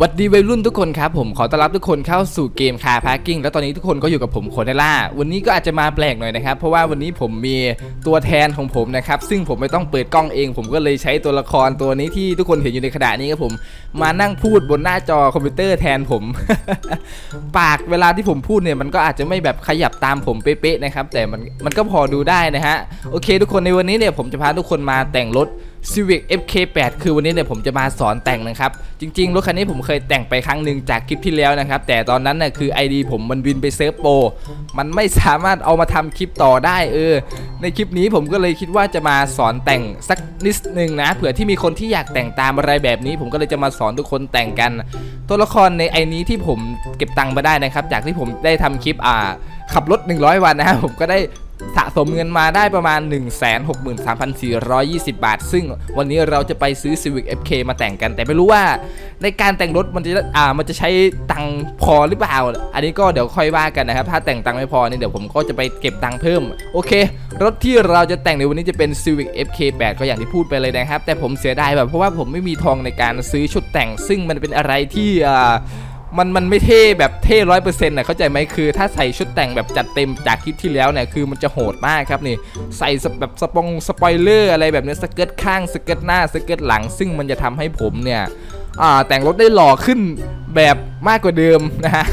หวัดดีวัยรุ่นทุกคนครับผมขอต้อนรับทุกคนเข้าสู่เกมคาร์พาร์กิ้งแล้วตอนนี้ทุกคนก็อยู่กับผมโคเนล่าวันนี้ก็อาจจะมาแปลกหน่อยนะครับ เพราะว่าวันนี้ผมมีตัวแทนของผมนะครับ ซึ่งผมไม่ต้องเปิดกล้องเอง ผมก็เลยใช้ตัวละครตัวนี้ที่ทุกคนเห็นอยู่ในขณะนี้ครับผมมานั่งพูดบนหน้าจอคอมพิวเตอร์แทนผม ปากเวลาที่ผมพูดเนี่ยมันก็อาจจะไม่แบบขยับตามผมเป๊ะๆนะครับแต่มันมันก็พอดูได้นะฮะโอเค ทุกคนในวันนี้เนี่ยผมจะพาทุกคนมาแต่งรถ Civic FK8 คือวันนี้เนี่ยผมจะมาสอนแต่งนะครับ จริงๆ รถคันนี้ผมเคยแต่งไปครั้งหนึ่งจากคลิปที่แล้วนะครับ แต่ตอนนั้นน่ะคือ ID ผมมันบินไปเซิร์ฟโปรมันไม่สามารถเอามาทำคลิปต่อได้เออ ในคลิปนี้ผมก็เลยคิดว่าจะมาสอนแต่งสักนิดนึงนะเผื่อที่มีคนที่อยากแต่งตามอะไรแบบนี้ ผมก็เลยจะมาสอนทุกคนแต่งกัน ตัวละครในไอนี้ที่ผมเก็บตังค์มาได้นะครับ จากที่ผมได้ทำคลิปอ่าขับรถ 100 วันนะครับผมก็ได้ สะสมเงินมาได้ประมาณ 163,420 บาท ซึ่งวันนี้เราจะไปซื้อ Civic FK มาแต่งกัน แต่ไม่รู้ว่าในการแต่งรถมันจะอ่ามันจะใช้ตังพอหรือเปล่า อันนี้ก็เดี๋ยวค่อยว่ากันนะครับ ถ้าแต่งตังไม่พอเนี่ยเดี๋ยวผมก็จะไปเก็บตังเพิ่ม โอเค รถที่เราจะแต่งในวันนี้จะเป็น Civic FK8 ก็อย่างที่พูดไปเลยนะครับ แต่ผมเสียดายแบบเพราะว่าผมไม่มีทองในการซื้อชุดแต่ง ซึ่งมันเป็นอะไรที่อ่า มันมันไม่เท่แบบเท่ร้อยเปอร์เซ็นต์นะเข้าใจไหมคือ ถ้าใส่ชุดแต่งแบบจัดเต็มจากคลิปที่แล้วเนี่ยคือมันจะโหดมากครับนี่ใส่แบบสปองสปอยเลอร์อะไรแบบนี้สเกิร์ตข้างสเกิร์ตหน้าสเกิร์ตหลัง ซึ่งมันจะทำให้ผมเนี่ยแต่งรถได้หล่อขึ้นแบบมากกว่าเดิมนะฮะ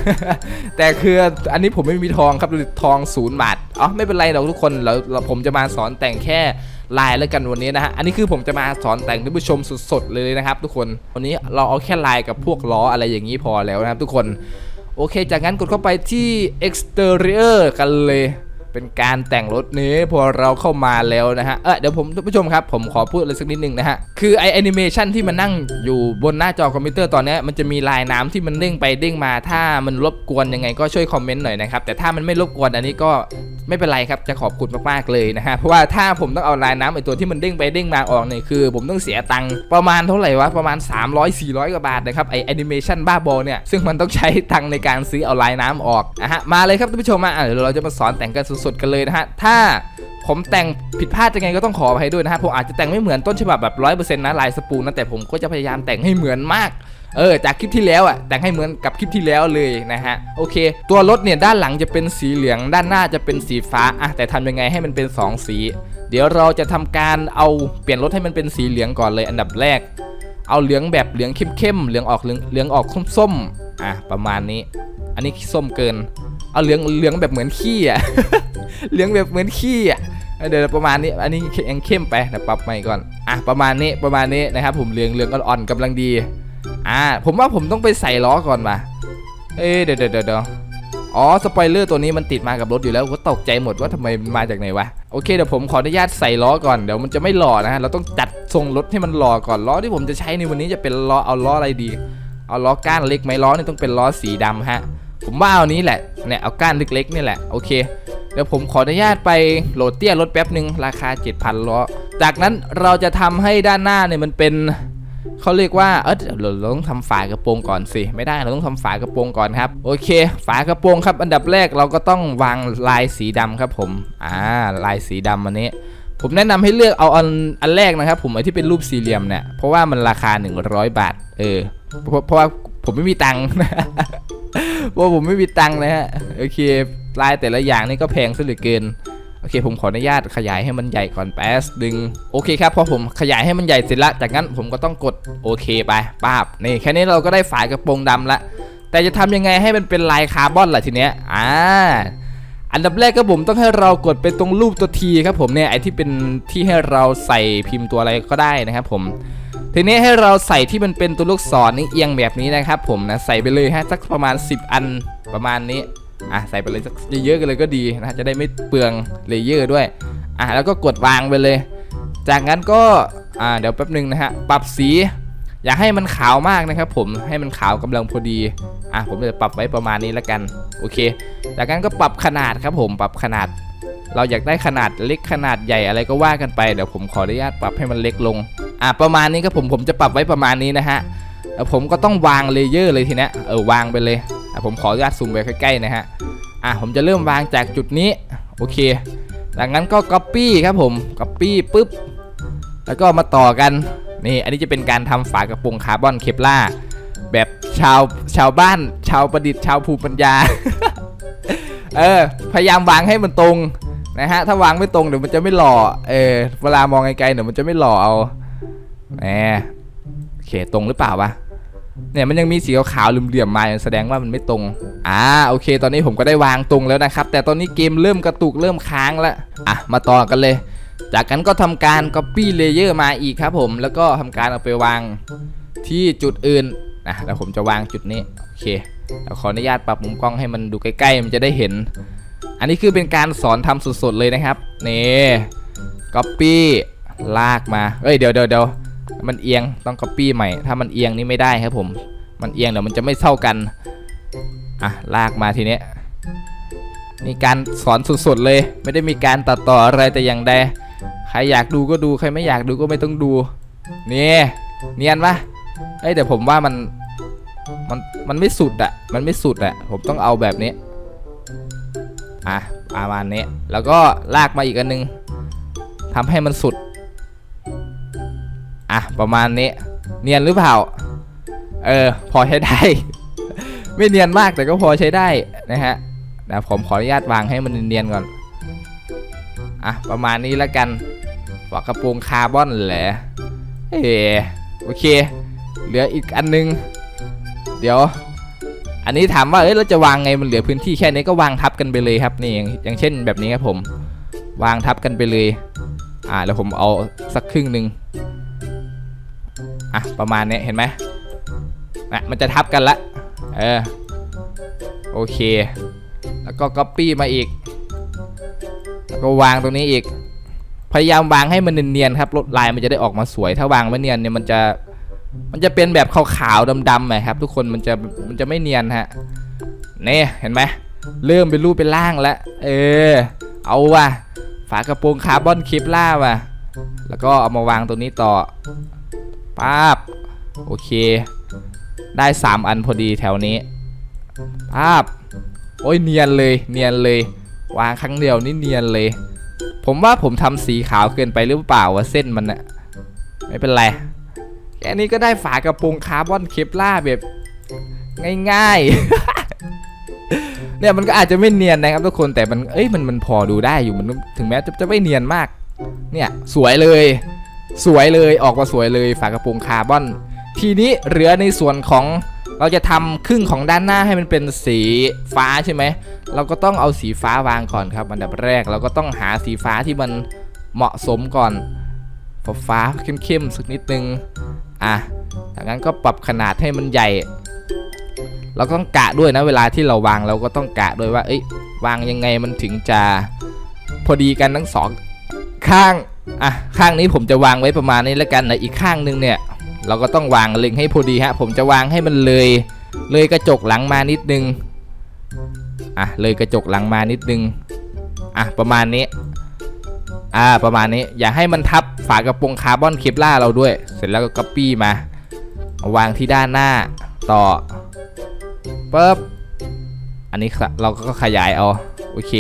แต่คืออันนี้ผมไม่มีทองครับทองศูนย์บาทอ๋อไม่เป็นไรหรอกทุกคนเราเราผมจะมาสอนแต่งแค่ ลายแล้วกันวันนี้นะฮะอันนี้คือผมจะมาสอนแต่งท่านผู้ชมสดๆเลยนะครับทุกคนวันนี้เราเอาแค่ลายกับพวกล้ออะไรอย่างนี้พอแล้วนะครับทุกคนโอเค จากนั้นกดเข้าไปที่ exterior กันเลย เป็นการแต่งรถนี้พอเราเข้ามาแล้วนะฮะ เออเดี๋ยวผมท่านผู้ชมครับ ผมขอพูดอะไรสักนิดนึงนะฮะ คือไอแอนิเมชันที่มันนั่งอยู่บนหน้าจอคอมพิวเตอร์ตอนนี้มันจะมีลายน้ำที่มันเด้งไปเด้งมา ถ้ามันรบกวนยังไงก็ช่วยคอมเมนต์หน่อยนะครับ แต่ถ้ามันไม่รบกวนอันนี้ก็ไม่เป็นไรครับ จะขอบคุณมากๆเลยนะฮะ เพราะว่าถ้าผมต้องเอาลายน้ำไอตัวที่มันเด้งไปเด้งมาออกเนี่ยคือ ผมต้องเสียตังค์ประมาณเท่าไหร่วะ ประมาณ 300 400 กว่าบาทนะครับไอแอนิเมชันบ้าบอเนี่ยซึ่งมันต้องใช้ตังค์ในการซื้อเอาลายน้ำออกนะฮะมาเลยครับท่านผู้ชมมาอะเดี๋ยวเราจะมาสอนแต่งกันสดๆกันเลยนะฮะ ถ้าผมแต่งผิดพลาดยังไงก็ต้องขออภัยด้วยนะฮะ ผมอาจจะแต่งไม่เหมือนต้นฉบับแบบร้อยเปอร์เซ็นต์นะลายสปูนนะ แต่ผมก็จะพยายามแต่งให้เหมือนมาก เออ จากคลิปที่แล้วอะ แต่งให้เหมือนกับคลิปที่แล้วเลยนะฮะ โอเค ตัวรถเนี่ยด้านหลังจะเป็นสีเหลือง ด้านหน้าจะเป็นสีฟ้าอะแต่ทำยังไงให้มันเป็นสองสี เดี๋ยวเราจะทำการเอาเปลี่ยนรถให้มันเป็นสีเหลืองก่อนเลย อันดับแรก เอาเหลืองแบบเหลืองเข้มๆ เหลืองออกเหลืองออกส้มๆ อะประมาณนี้ อันนี้ส้มเกิน เอาเหลืองเหลืองแบบเหมือนขี้อะเหลืองแบบเหมือนขี้อะเดี๋ยวประมาณนี้ อันนี้ยังเข้มไปนะปรับใหม่ก่อน อะประมาณนี้ประมาณนี้นะครับ ผมเหลืองเหลืองอ่อนๆกำลังดี อ่า ผมว่าผมต้องไปใส่ล้อก่อนมา เอ้เดี๋ยวเดี๋ยวเดี๋ยวอ๋อสปอยเลอร์ตัวนี้มันติดมากับรถอยู่แล้วก็ตกใจหมดว่าทำไมมันมาจากไหนวะโอเคเดี๋ยวผมขออนุญาตใส่ล้อก่อนเดี๋ยวมันจะไม่หล่อนะฮะเราต้องจัดทรงรถให้มันหล่อก่อนล้อที่ผมจะใช้ในวันนี้จะเป็นล้อเอาล้ออะไรดี เอาล้อก้านเล็กไหมล้อนี่ต้องเป็นล้อสีดำฮะ ผมว่าเอานี้แหละเนี่ยเอาก้านเล็กๆนี่แหละโอเคเดี๋ยวผมขออนุญาตไปโหลดเตี้ยรถแป๊บหนึ่งราคา 7,000ล้อจากนั้นเราจะทำให้ด้านหน้าเนี่ยมันเป็นเขาเรียกว่าเออเราเราต้องทำฝากระโปรงก่อนสิไม่ได้เราต้องทำฝากระโปรงก่อนครับโอเค ฝากระโปรงครับอันดับแรกเราก็ต้องวางลายสีดำครับผมอ่าลายสีดำอันนี้ ผมแนะนำให้เลือกเอาอันอันแรกนะครับ ผมไอที่เป็นรูปสี่เหลี่ยมเนี่ยเพราะว่ามันราคา 100 บาท เออเพราะเพราะว่าผมไม่มีตังค์ เพราผมไม่มีตังค์นะฮะโอเคลายแต่ละอย่างนี่ก็แพงซะเหลือเกินโอเค ผมขออนุญาตขยายให้มันใหญ่ก่อนแป๊บดึงโอเคครับพอผมขยายให้มันใหญ่เสร็จละจากนั้นผมก็ต้องกดโอเคไปป้าบนี่แค่นี้เราก็ได้ฝายกระโปรงดำละ แต่จะทำยังไงให้มันเป็นลายคาร์บอนล่ะทีเนี้ยอ่าอันดับแรกก็ผมต้องให้เรากดไปตรงรูปตัวทีครับผมเนี่ยไอที่เป็นที่ให้เราใส่พิมพ์ตัวอะไรก็ได้นะครับผม ทีนี้ให้เราใส่ที่มันเป็นตัวลูกศรนี่เอียงแบบนี้นะครับ ผมนะใส่ไปเลยฮะสักประมาณ 10 อันประมาณนี้อะใส่ไปเลยสักเยอะๆกันเลยก็ดีนะจะได้ไม่เปลืองเลเยอร์ด้วยอะแล้วก็กดวางไปเลย จากนั้นก็อ่าเดี๋ยวแป๊บหนึงนะฮะปรับสี อย่าให้มันขาวมากนะครับ ผมให้มันขาวกำลังพอดีอะผมจะปรับไว้ประมาณนี้แล้วกันโอเค จากนั้นก็ปรับขนาดครับผมปรับขนาด เราอยากได้ขนาดเล็กขนาดใหญ่อะไรก็ว่ากันไปเดี๋ยวผมขออนุญาตปรับให้มันเล็กลง อะประมาณนี้ครับผมผมจะปรับไว้ประมาณนี้นะฮะแล้วผมก็ต้องวางเลเยอร์เลยทีเนี้ยเออวางไปเลยอะผมขออนุญาตซูมไปใกล้ๆนะฮะอะผมจะเริ่มวางจากจุดนี้โอเคจากนั้นก็ Copy ครับผม Copy ปุ๊บแล้วก็มาต่อกันนี่อันนี้จะเป็นการทำฝากระโปรงคาร์บอนเคปล่าแบบชาวชาวบ้าน ชาวประดิษฐ์ชาวภูมิปัญญา เออพยายามวางให้มันตรงนะฮะถ้าวางไม่ตรงเดี๋ยวมันจะไม่หล่อเออเวลามองไกลๆเดี๋ยวมันจะไม่หล่อเอา แหมโอเคตรงหรือเปล่าวะเนี่ยมันยังมีสีขาวๆเหลี่ยมๆมาแสดงว่ามันไม่ตรง อ่าโอเค ตอนนี้ผมก็ได้วางตรงแล้วนะครับ แต่ตอนนี้เกมเริ่มกระตุกเริ่มค้างแล้วอะมาต่อกันเลย จากนั้นก็ทำการ copy layer มาอีกครับผม แล้วก็ทำการเอาไปวางที่จุดอื่นนะแล้วผมจะวางจุดนี้โอเคเดี๋ยวขออนุญาตปรับมุมกล้องให้มันดูใกล้ๆ มันจะได้เห็น อันนี้คือเป็นการสอนทำสดๆเลยนะครับนี่ copy ลากมาเอ้ยเดี๋ยวเดี๋ยวเดี๋ยว มันเอียงต้อง copy ใหม่ ถ้ามันเอียงนี่ไม่ได้ครับผม มันเอียงเดี๋ยวมันจะไม่เท่ากันอะลากมาทีเนี้ยนี่การสอนสุดๆเลย ไม่ได้มีการตัดต่ออะไรแต่อย่างใดใครอยากดูก็ดูใครไม่อยากดูก็ไม่ต้องดูนี่เนียนปะเอ้ยแต่ผมว่ามันมันมันไม่สุดอะมันไม่สุดอะผมต้องเอาแบบนี้อะประมาณนี้แล้วก็ลากมาอีกอันนึงทำให้มันสุด อะประมาณนี้ เนียนหรือเปล่า เออ พอใช้ได้ ไม่เนียนมากแต่ก็พอใช้ได้นะฮะเดี๋ยวผมขออนุญาตวางให้มันเนียนก่อน อะ ประมาณนี้แล้วกันฝากระโปรงคาร์บอนแหละเออโอเค เหลืออีกอันนึง เดี๋ยว อันนี้ถามว่า เอ้ย เราจะวางไง มันเหลือพื้นที่แค่นี้ก็วางทับกันไปเลยครับ นี่อย่างอย่างเช่นแบบนี้ครับผม วางทับกันไปเลย อ่า แล้วผมเอาสักครึ่งหนึ่ง อะประมาณนี้เห็นไหมอะมันจะทับกันละเออโอเค แล้วก็ copy มาอีก แล้วก็วางตรงนี้อีก พยายามวางให้มันเนียนๆครับลดลายมันจะได้ออกมาสวย ถ้าวางไม่เนียนเนี่ยมันจะมันจะเป็นแบบขาวๆดำๆนะครับ ทุกคนมันจะมันจะไม่เนียนฮะนี่เห็นไหมเริ่มเป็นรูปเป็นร่างแล้วเออ เอาว่ะฝากระโปรงคาร์บอนคลิปล่าว่ะแล้วก็เอามาวางตรงนี้ต่อ ป๊าบโอเค ได้ 3 อันพอดีแถวนี้ภาพโอ้ยเนียนเลยเนียนเลยวางครั้งเดียวนี่เนียนเลย ผมว่าผมทำสีขาวเกินไปหรือเปล่าวะเส้นมันอะไม่เป็นไรแค่นี้ก็ได้ฝากระโปรงคาร์บอนเคปล่าแบบ ง่ายๆ เนี่ยมันก็อาจจะไม่เนียนนะครับทุกคนแต่มันเอ้ยมันมันพอดูได้อยู่มันถึงแม้จะจะไม่เนียนมาก เนี่ยสวยเลย สวยเลยออกมาสวยเลยฝากระโปรงคาร์บอน ทีนี้เหลือในส่วนของเราจะทำครึ่งของด้านหน้าให้มันเป็นสีฟ้าใช่ไหม เราก็ต้องเอาสีฟ้าวางก่อนครับอันดับแรกเราก็ต้องหาสีฟ้าที่มันเหมาะสมก่อน ฟ้าฟ้าเข้มๆสักนิดนึง อะจากนั้นก็ปรับขนาดให้มันใหญ่ เราก็ต้องกะด้วยนะเวลาที่เราวางเราก็ต้องกะด้วยว่า เอ้ยวางยังไงมันถึงจะพอดีกันทั้งสองข้าง อะข้างนี้ผมจะวางไว้ประมาณนี้แล้วกันนะอีกข้างนึงเนี่ยเราก็ต้องวางเล็งให้พอดีฮะ ผมจะวางให้มันเลย เลยกระจกหลังมานิดนึง อะ เลยกระจกหลังมานิดนึง อะ ประมาณนี้ อ่า ประมาณนี้ อย่าให้มันทับฝากระโปรงคาร์บอนเคปล่าเราด้วย เสร็จแล้วก็ copy มามาวางที่ด้านหน้า ต่อปึ๊บ อันนี้เราก็ขยายเอา โอเค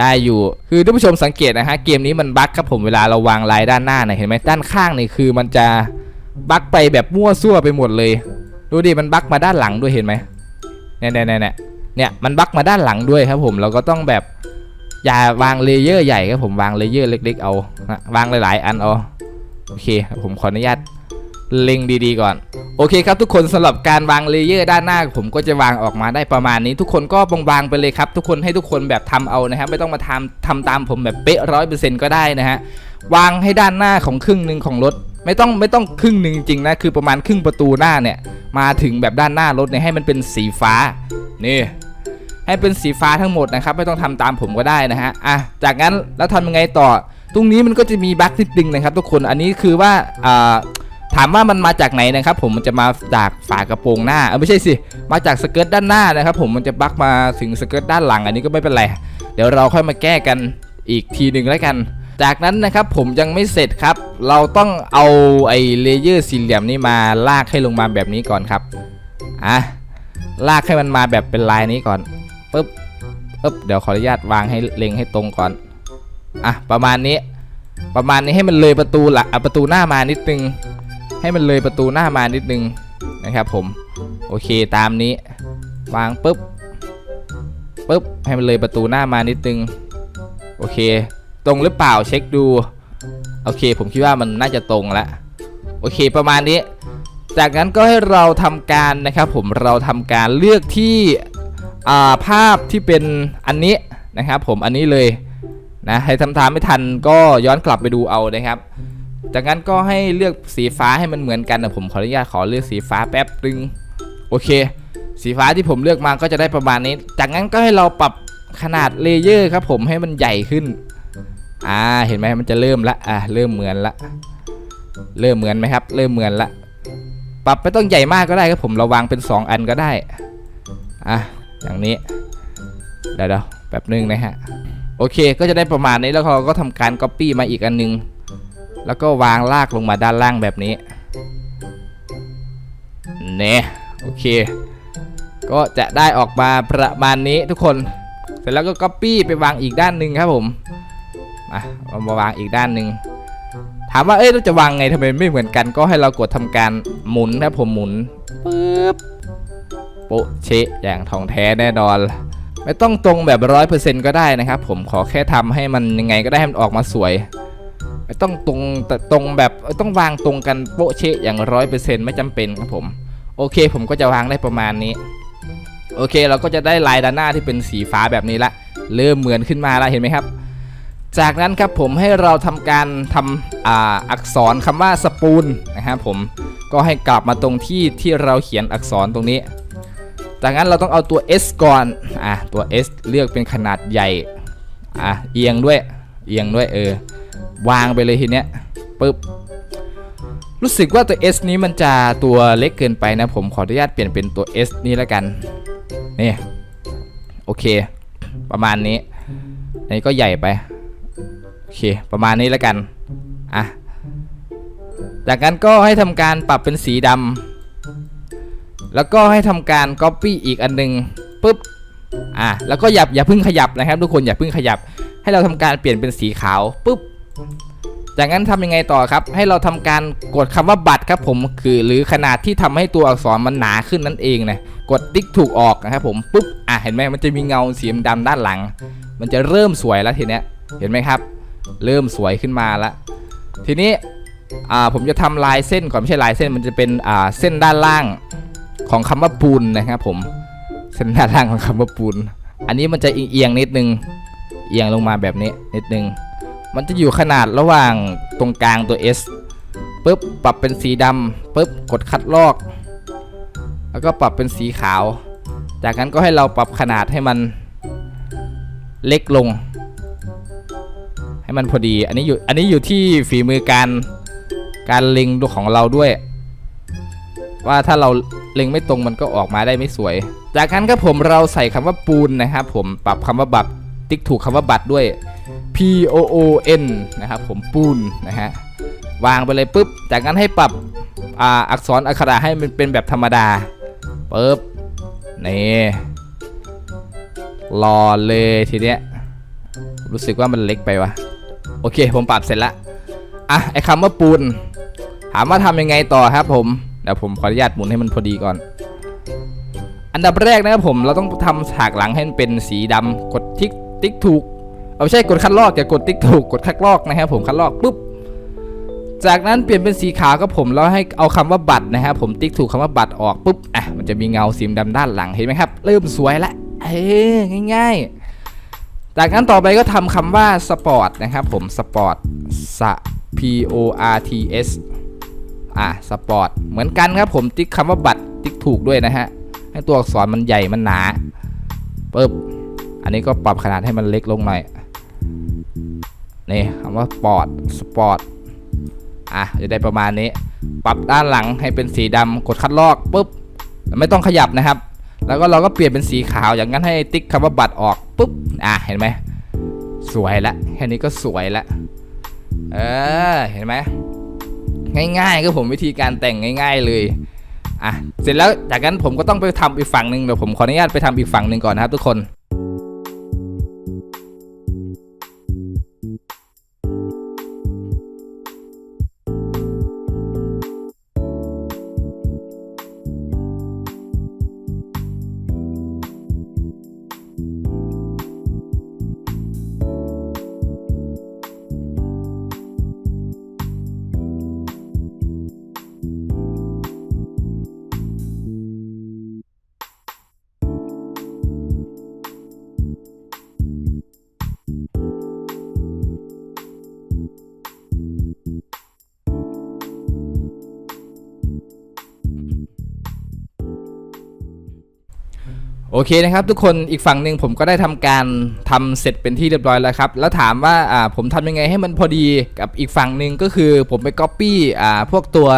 ได้อยู่ คือท่านผู้ชมสังเกตนะฮะเกมนี้มันบั๊กครับผมเวลาเราวางลายด้านหน้าเนี่ยเห็นไหมด้านข้างนี่คือมันจะบั๊กไปแบบมั่วซั่วไปหมดเลย ดูดิมันบั๊กมาด้านหลังด้วยเห็นไหมเนี่ยเนี่ยเนี่ยเนี่ยมันบั๊กมาด้านหลังด้วยครับผมเราก็ต้องแบบอย่าวางเลเยอร์ใหญ่ครับผมวางเลเยอร์เล็ก ๆ เอานะวางหลาย ๆ อันเอาโอเคผมขออนุญาต เล็งดีๆก่อน โอเคครับทุกคนสำหรับการวางเลเยอร์ด้านหน้า ผมก็จะวางออกมาได้ประมาณนี้ ทุกคนก็วางๆไปเลยครับ ทุกคนให้ทุกคนแบบทำเอานะครับ ไม่ต้องมาทำทำตามผมแบบเป๊ะร้อยเปอร์เซ็นต์ก็ได้นะฮะวางให้ด้านหน้าของครึ่งหนึ่งของรถ ไม่ต้องไม่ต้องครึ่งหนึ่งจริงนะคือประมาณครึ่งประตูหน้าเนี่ยมาถึงแบบด้านหน้ารถเนี่ยให้มันเป็นสีฟ้านี่ให้เป็นสีฟ้าทั้งหมดนะครับ ไม่ต้องทำตามผมก็ได้นะฮะอะจากนั้นแล้วทำยังไงต่อ ตรงนี้มันก็จะมีบั๊กนิดนึงนะครับ ทุกคนอันนี้คือว่าอ่า ถามว่ามันมาจากไหนนะครับผมมันจะมาจากฝากระโปรงหน้าเออไม่ใช่สิมาจากสเกิร์ตด้านหน้านะครับผมมันจะบั๊กมาถึงสเกิร์ตด้านหลังอันนี้ก็ไม่เป็นไรเดี๋ยวเราค่อยมาแก้กันอีกทีหนึ่งแล้วกัน จากนั้นนะครับผมยังไม่เสร็จครับ เราต้องเอาไอ้เลเยอร์สี่เหลี่ยมนี้มาลากให้ลงมาแบบนี้ก่อนครับอะลากให้มันมาแบบเป็นลายนี้ก่อนปึ๊บปึ๊บเดี๋ยวขออนุญาตวางให้เล็งให้ตรงก่อนอะประมาณนี้ ประมาณนี้ให้มันเลยประตูหลักอะประตูหน้ามานิดนึง ให้มันเลยประตูหน้ามานิดนึงนะครับผมโอเคตามนี้วางปุ๊บปุ๊บให้มันเลยประตูหน้ามานิดนึงโอเค ตรงหรือเปล่าเช็คดูโอเค ผมคิดว่ามันน่าจะตรงแล้วโอเคประมาณนี้ จากนั้นก็ให้เราทำการนะครับผมเราทำการเลือกที่าภาพที่เป็นอันนี้นะครับผมอันนี้เลยนะให้ทำตามไม่ทันก็ย้อนกลับไปดูเอานะครับ จากนั้นก็ให้เลือกสีฟ้าให้มันเหมือนกันนะผมขออนุญาตขอเลือกสีฟ้าแป๊บนึงโอเค สีฟ้าที่ผมเลือกมาก็จะได้ประมาณนี้ จากนั้นก็ให้เราปรับขนาดเลเยอร์ครับผมให้มันใหญ่ขึ้นอ่าเห็นไหมมันจะเริ่มละอ่าเริ่มเหมือนละ เริ่มเหมือนไหมครับ เริ่มเหมือนละปรับไม่ต้องใหญ่มากก็ได้ครับผมเราวางเป็น 2 อันก็ได้อะอย่างนี้เดี๋ยวแป๊บนึงนะฮะโอเคก็จะได้ประมาณนี้แล้วเราก็ทำการ Copy มาอีกอันนึง แล้วก็วางลากลงมาด้านล่างแบบนี้เนี่ยโอเค ก็จะได้ออกมาประมาณนี้ทุกคน เสร็จแล้วก็ Copy ไปวางอีกด้านหนึ่งครับผมมาเอามาวางอีกด้านหนึ่งถามว่าเอ้ยเราจะวางไงทำไมไม่เหมือนกัน ก็ให้เรากดทำการหมุนครับผมหมุนปึ๊บโปะเชะอย่างทองแท้แน่นอน ไม่ต้องตรงแบบร้อยเปอร์เซ็นต์ก็ได้นะครับผมขอแค่ทำให้มันยังไงก็ได้ให้มันออกมาสวย ต้องตรงแต่ตรงแบบต้องวางตรงกันโปะเชะอย่างร้อยเปอร์เซ็นต์ไม่จำเป็นครับผม โอเค ผมก็จะวางได้ประมาณนี้ โอเค เราก็จะได้ลายด้านหน้าที่เป็นสีฟ้าแบบนี้ละ เริ่มเหมือนขึ้นมาแล้วเห็นไหมครับ จากนั้นครับผมให้เราทำการทำออักษรคำว่าสปูนนะครับผมก็ให้กลับมาตรงที่ที่เราเขียนอักษรตรงนี้ จากนั้นเราต้องเอาตัว S ก่อนอะตัว S เลือกเป็นขนาดใหญ่อะเอียงด้วยเอียงด้วยเออ วางไปเลยทีเนี้ยปึ๊บรู้สึกว่าตัว S นี้มันจะตัวเล็กเกินไปนะ ผมขออนุญาตเปลี่ยนเป็นตัว S นี้แล้วกันนี่โอเค ประมาณนี้นนี้ก็ใหญ่ไปโอเคประมาณนี้แล้วกันอะจากนั้นก็ให้ทำการปรับเป็นสีดำแล้วก็ให้ทำการ Copy อีกอันหนึงปุ๊บอะแล้วก็อย่าอย่าเพิ่งขยับนะครับ ทุกคนอย่าเพิ่งขยับ ให้เราทำการเปลี่ยนเป็นสีขาวปุ๊บ จากนั้นทำยังไงต่อครับ ให้เราทำการกดคำว่าบัตรครับผมคือหรือขนาดที่ทำให้ตัวอักษรมันหนาขึ้นนั่นเองนะกดติ๊กถูกออกนะครับผมปุ๊บอะเห็นไหมมันจะมีเงาสีดำๆด้านหลัง มันจะเริ่มสวยแล้วทีเนี้ยเห็นไหมครับ เริ่มสวยขึ้นมาแล้วทีนี้อ่าผมจะทำลายเส้นก่อนไม่ใช่ลายเส้นมันจะเป็นอ่าเส้นด้านล่างของคำว่าปูนนะครับผมเส้นด้านล่างของคำว่าปูน อันนี้มันจะเอียงนิดนึงเอียงลงมาแบบนี้นิดนึง มันจะอยู่ขนาดระหว่างตรงกลางตัว S ปุ๊บปรับเป็นสีดำปุ๊บกดคัดลอก แล้วก็ปรับเป็นสีขาว จากนั้นก็ให้เราปรับขนาดให้มันเล็กลง ให้มันพอดี อันนี้อยู่อันนี้อยู่ที่ฝีมือการการเล็งของเราด้วย ว่าถ้าเราเล็งไม่ตรงมันก็ออกมาได้ไม่สวย จากนั้นครับผมเราใส่คำว่าปูนนะครับผมปรับคำว่าบัตร ติ๊กถูกคำว่าบัตรด้วย P O O N นะครับผมปูนนะฮะวางไปเลยปุ๊บ จากนั้นให้ปรับอ,อักษรอักขระให้มันเป็นแบบธรรมดาปุ๊บนี่รอเลยทีเนี้ยรู้สึกว่ามันเล็กไปวะโอเคผมปรับเสร็จละอะไอคำว่าปูน ถามว่าทำยังไงต่อครับผมเดี๋ยวผมขออนุญาตหมุนให้มันพอดีก่อน อันดับแรกนะครับผมเราต้องทำฉากหลังให้มันเป็นสีดำกดทิก ติ๊กถูกเอาไม่ใช่กดคัดลอกอย่ากดติ๊กถูกกดคัดลอกนะครับผมคัดลอกปุ๊บจากนั้นเปลี่ยนเป็นสีขาวครับผมแล้วให้เอาคำว่าบัตรนะครับผมติ๊กถูกคำว่าบัตรออกปุ๊บอะมันจะมีเงาสีดำด้านหลังเห็นไหมครับ เริ่มสวยละเอ้ง่ายๆ จากนั้นต่อไปก็ทำคำว่าสปอร์ตนะครับผมสปอร์ตส P O R T S อะสปอร์ตเหมือนกันครับผมติ๊กคำว่าบัตรติ๊กถูกด้วยนะฮะให้ตัวอักษรมันใหญ่มันหนาปึ๊บ อันนี้ก็ปรับขนาดให้มันเล็กลงหน่อย นี่คำว่าปอร์ตสปอร์ตอะจะได้ประมาณนี้ ปรับด้านหลังให้เป็นสีดำกดคัดลอกปุ๊บไม่ต้องขยับนะครับ แล้วก็เราก็เปลี่ยนเป็นสีขาวอย่างนั้นให้ติ๊กคำว่าบัตรออกปุ๊บอะเห็นไหมสวยละแค่นี้ก็สวยละเออเห็นไหมง่ายๆก็ผมวิธีการแต่งง่าย ๆเลยอะเสร็จแล้วจากนั้นผมก็ต้องไปทำอีกฝั่งหนึ่งเดี๋ยวผมขออนุญาตไปทำอีกฝั่งหนึ่งก่อนนะครับทุกคน โอเคนะครับทุกคนอีกฝั่งหนึ่งผมก็ได้ทำการทำเสร็จเป็นที่เรียบร้อยแล้วครับ แล้วถามว่าอ่าผมทำยังไงให้มันพอดีกับอีกฝั่งหนึ่งก็คือผมไป Copy อ่าพวกตัว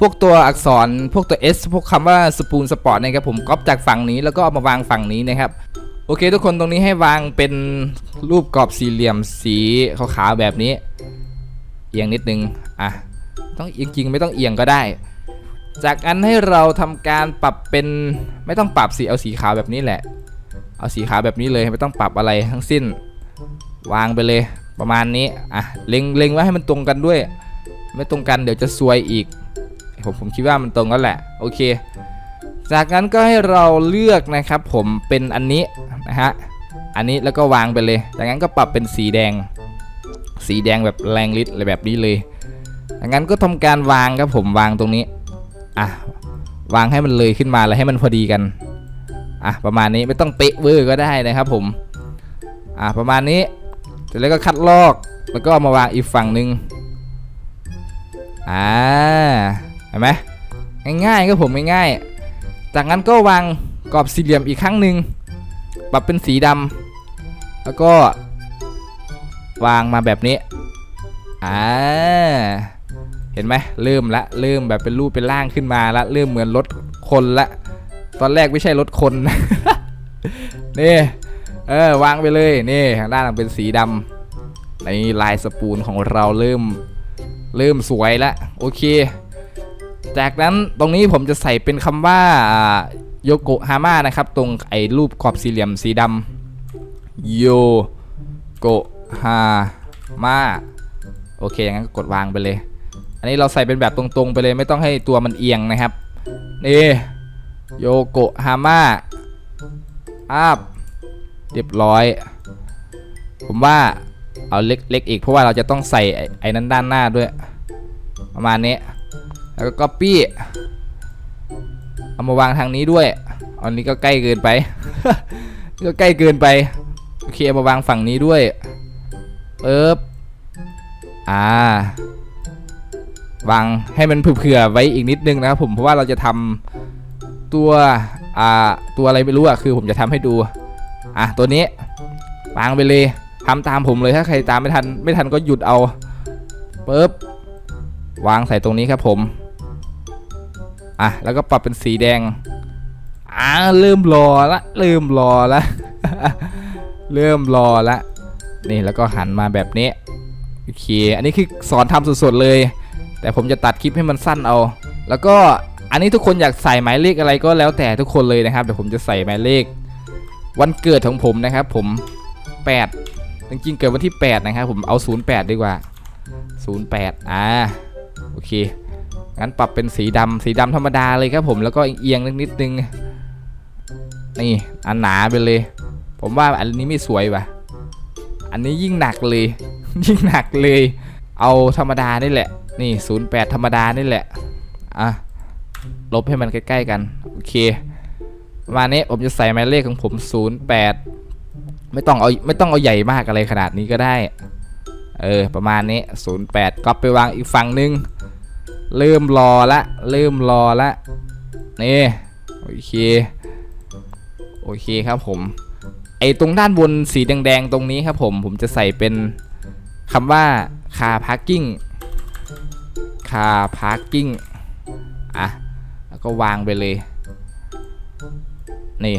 พวกตัวอักษรพวกตัว S พวกคำว่าสปูนสปอร์ตนะครับผมก๊อปจากฝั่งนี้แล้วก็เอามาวางฝั่งนี้นะครับโอเค ทุกคนตรงนี้ให้วางเป็นรูปกรอบสี่เหลี่ยมสีขาวๆแบบนี้ เอียงนิดนึงอะต้องเอียงจริงไม่ต้องเอียงก็ได้ จากนั้นให้เราทำการปรับเป็นไม่ต้องปรับสีเอาสีขาวแบบนี้แหละ เอาสีขาวแบบนี้เลยไม่ต้องปรับอะไรทั้งสิ้น วางไปเลยประมาณนี้อะเล็งเล็งไว้ให้มันตรงกันด้วย ไม่ตรงกันเดี๋ยวจะซวยอีกผมผมคิดว่ามันตรงแล้วแหละโอเค จากนั้นก็ให้เราเลือกนะครับผมเป็นอันนี้นะฮะอันนี้แล้วก็วางไปเลย จากนั้นก็ปรับเป็นสีแดง สีแดงแบบแรงฤทธิ์อะไรแบบนี้เลยจากนั้นก็ทำการวางครับผมวางตรงนี้ อะวางให้มันเลยขึ้นมาแล้วให้มันพอดีกันอะประมาณนี้ไม่ต้องเป๊ะเวอร์ก็ได้นะครับผมอะประมาณนี้เสร็จแล้วก็คัดลอกแล้วก็เอามาวางอีกฝั่งหนึ่งอ่าเห็นไหมง่ายๆครับผมง่ายๆจากนั้นก็วางกรอบสี่เหลี่ยมอีกครั้งหนึ่งปรับเป็นสีดำแล้วก็วางมาแบบนี้อ่า ห็นไหมเริ่มละเริ่มแบบเป็นรูปเป็นร่างขึ้นมาละเริ่มเหมือนรถคนละ ตอนแรกไม่ใช่รถคนนี่เออวางไปเลยนี่ทางด้านหลังเป็นสีดำในลายสปูนของเราเริ่มเริ่มสวยละโอเค จากนั้นตรงนี้ผมจะใส่เป็นคำว่าโยโกฮาม่านะครับ ตรงไอ้รูปขอบสี่เหลี่ยมสีดำโยโกฮาม่าโอเคงั้นก็กดวางไปเลย อันนี้เราใส่เป็นแบบตรงๆไปเลยไม่ต้องให้ตัวมันเอียงนะครับ นี่โยโกฮาม่าอาบเรียบร้อย ผมว่าเอาเล็กๆอีกเพราะว่าเราจะต้องใส่ไอ้นั้นด้านหน้าด้วย ประมาณนี้ แล้วก็ copy เอามาวางทางนี้ด้วย อันนี้ก็ใกล้เกินไป ก็ใกล้เกินไป โอเคเอามาวางฝั่งนี้ด้วยเอิบอ่า วางให้มันเผื่อๆไว้อีกนิดนึงนะครับผมเพราะว่าเราจะทำตัวอ่าตัวอะไรไม่รู้อะคือผมจะทำให้ดูอะตัวนี้วางไปเลยทำตามผมเลยถ้าใครตามไม่ทันไม่ทันก็หยุดเอาปึ๊บวางใส่ตรงนี้ครับผมอะแล้วก็ปรับเป็นสีแดงอ่าเริ่มรอละเริ่มรอละเริ่มรอละนี่แล้วก็หันมาแบบนี้โอเคอันนี้คือสอนทำสดๆเลย แต่ผมจะตัดคลิปให้มันสั้นเอา แล้วก็อันนี้ทุกคนอยากใส่หมายเลขอะไรก็แล้วแต่ทุกคนเลยนะครับเดี๋ยวผมจะใส่หมายเลข วันเกิดของผมนะครับ ผม 8 จริงๆเกิดวันที่ 8 นะครับผมเอา 08 ดีกว่า 08 อ่าโอเคงั้นปรับเป็นสีดำสีดำธรรมดาเลยครับผมแล้วก็เอียงนิดนึงนี่อันหนาไปเลย ผมว่าอันนี้ไม่สวยว่ะ อันนี้ยิ่งหนักเลย ยิ่งหนักเลย เอาธรรมดานี่แหละ นี่08ธรรมดานี่แหละ อะ ลบให้มันใกล้ๆกัน โอเคประมาณนี้ผมจะใส่หมายเลขของผม08ไม่ต้องเอาไม่ต้องเอาใหญ่มากอะไรขนาดนี้ก็ได้ เออ ประมาณนี้08ก็ไปวางอีกฝั่งหนึง เริ่มรอละ เริ่มรอละ นี่ โอเค โอเคครับผมไอตรงด้านบนสีแดงๆ ตรงนี้ครับผม ผมจะใส่เป็นคำว่าคาพาร์กิ่ง car parking car parking อะแล้วก็วางไปเลย นี่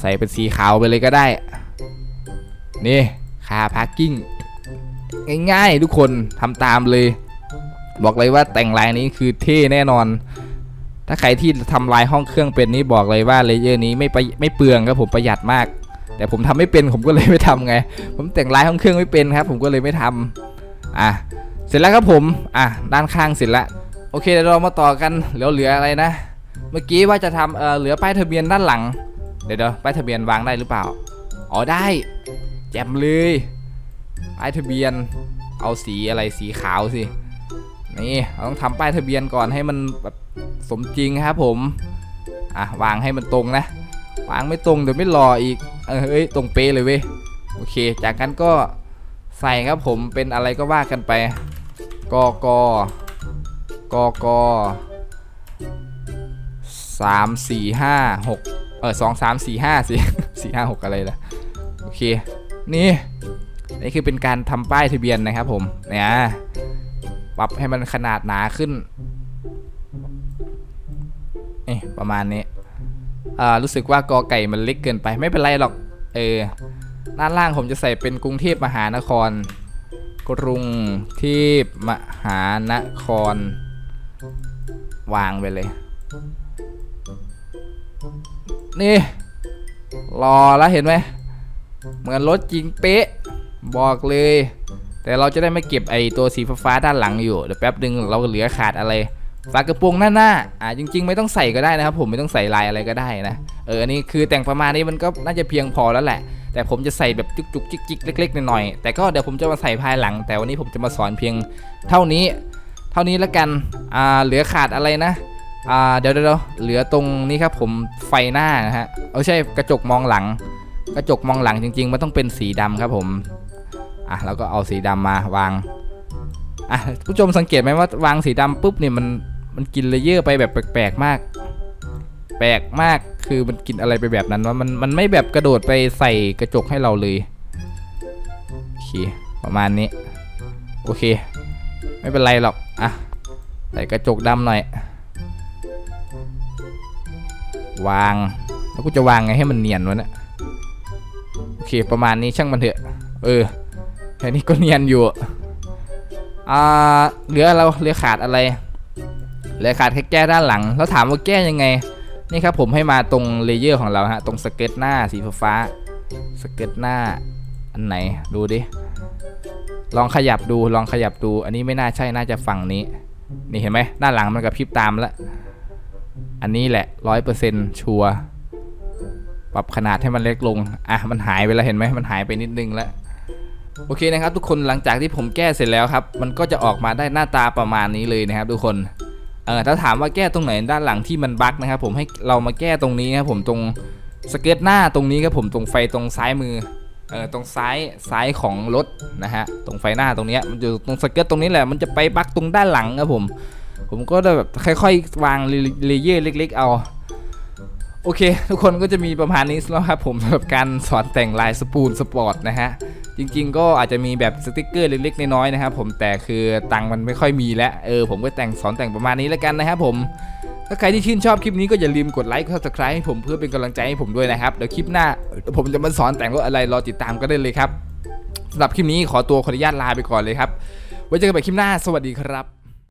ใส่เป็นสีขาวไปเลยก็ได้ นี่คาพาร์กิ้งง่ายๆ ทุกคนทำตามเลย บอกเลยว่าแต่งลายนี้คือเท่แน่นอน ถ้าใครที่ทำลายห้องเครื่องเป็นนี่บอกเลยว่าเลเยอร์นี้ไม่ไปไม่เปลืองครับผมประหยัดมาก แต่ผมทำไม่เป็นผมก็เลยไม่ทำไง ผมแต่งลายห้องเครื่องไม่เป็นครับ ผมก็เลยไม่ทำอะ เสร็จแล้วครับผมอะด้านข้างเสร็จแล้วโอเคเดี๋ยวเรามาต่อกันเหลือเหลืออะไรนะ เมื่อกี้ว่าจะทำเออเหลือป้ายทะเบียนด้านหลัง เดี๋ยวเดี๋ยวป้ายทะเบียนวางได้หรือเปล่าอ๋อได้แจ่มเลยป้ายทะเบียน เอาสีอะไรสีขาวสินี่เราต้องทำป้ายทะเบียนก่อนให้มันแบบสมจริงครับผมอะวางให้มันตรงนะ วางไม่ตรงเดี๋ยวไม่รออีกเออเฮ้ยตรงเป๊ะเลยเว้ยโอเค จากนั้นก็ใส่ครับผมเป็นอะไรก็ว่ากันไป กกกกสามสี่ห้าหกเออสองสามสี่ห้าสี่สี่ห้าหกอะไรล่ะ โอเค นี่ นี่คือเป็นการทำป้ายทะเบียนนะครับผม เนี่ย ปรับให้มันขนาดหนาขึ้นเอ๊ะประมาณนี้ อ่า รู้สึกว่ากอไก่มันเล็กเกินไป ไม่เป็นไรหรอก เออ ด้านล่างผมจะใส่เป็นกรุงเทพมหานคร กรุงเทพมหานคร วางไปเลย นี่ รอแล้วเห็นไหม เหมือนรถจริงเป๊ะ บอกเลย แต่เราจะได้ไม่เก็บไอตัวสีฟ้าด้านหลังอยู่เดี๋ยวแป๊บหนึ่งเราเหลือขาดอะไรฝากระโปรงหน้าหน้าอ่าจริง ๆ ไม่ต้องใส่ก็ได้นะครับ ผมไม่ต้องใส่ลายอะไรก็ได้นะ เอออันนี้คือแต่งประมาณนี้มันก็น่าจะเพียงพอแล้วแหละ แต่ผมจะใส่แบบจุกจุกจิกจิกเล็กๆหน่อยๆแต่ก็เดี๋ยวผมจะมาใส่ภายหลัง แต่วันนี้ผมจะมาสอนเพียงเท่านี้ เท่านี้แล้วกันอ่าเหลือขาดอะไรนะอ่าเดี๋ยวเดี๋ยวเหลือตรงนี้ครับผมไฟหน้านะฮะเอาใช่กระจกมองหลัง กระจกมองหลังจริง ๆ มันต้องเป็นสีดำครับผมอะเราก็เอาสีดำมาวางอะผู้ชมสังเกตไหมว่าวางสีดำปุ๊บเนี่ยมันมันกินเลเยอร์ไปแบบแปลกๆมาก ปลกมากคือมันกินอะไรไปแบบนั้นว่ามันมันไม่แบบกระโดดไปใส่กระจกให้เราเลยโอเคประมาณนี้ โอเค ไม่เป็นไรหรอกอะใส่กระจกดำหน่อย วางแล้วกูจะวางไงให้มันเนียนวะเนี่ยโอเคประมาณนี้ช่างมันเถอะ เออแค่นี้ก็เนียนอยู่อ่าเหลือเราเหลือขาดอะไรเหลือขาดแค่แก้ด้านหลัง แล้วถามว่าแก้ยังไง นี่ครับผมให้มาตรงเลเยอร์ของเราฮะตรงสเก็ตหน้าสีฟ้าสเก็ตหน้าอันไหนดูดิลองขยับดูลองขยับดู อันนี้ไม่น่าใช่น่าจะฝั่งนี้ นี่เห็นไหมด้านหลังมันกับพริบตามแล้วอันนี้แหละร้อยเปอร์เซ็นต์ชัวร์ปรับขนาดให้มันเล็กลงอะมันหายไปแล้วเห็นไหมมันหายไปนิดนึงแล้วโอเคนะครับ ทุกคนหลังจากที่ผมแก้เสร็จแล้วครับ มันก็จะออกมาได้หน้าตาประมาณนี้เลยนะครับ ทุกคน เออถ้าถามว่าแก้ตรงไหนด้านหลังที่มันบั๊กนะครับผมให้เรามาแก้ตรงนี้ครับผมตรงสเก็ตหน้าตรงนี้ครับผมตรงไฟตรงซ้ายมือเออตรงซ้ายซ้ายของรถนะฮะตรงไฟหน้าตรงเนี้ยมันอยู่ตรงสเก็ตตรงนี้แหละมันจะไปบั๊กตรงด้านหลังครับผม ผมก็จะแบบค่อยๆวางเลเยอร์เล็ก ๆ เอา โอเค ทุกคนก็จะมีประมาณนี้แล้วครับผมสำหรับการสอนแต่งลายสปูนสปอร์ตนะฮะจริงๆ ก็อาจจะมีแบบสติกเกอร์เล็กๆน้อยๆนะครับผมแต่คือตังค์มันไม่ค่อยมีแล้วเออผมก็แต่งสอนแต่งประมาณนี้แล้วกันนะครับผมถ้าใครที่ชื่นชอบคลิปนี้ก็อย่าลืมกดไลค์กด subscribe ให้ผมเพื่อเป็นกำลังใจให้ผมด้วยนะครับเดี๋ยวคลิปหน้าผมจะมาสอนแต่งรถอะไรรอติดตามก็ได้เลยครับสำหรับคลิปนี้ขอตัวขออนุญาตลาไปก่อนเลยครับไว้เจอกันใหม่คลิปหน้า สวัสดีครับ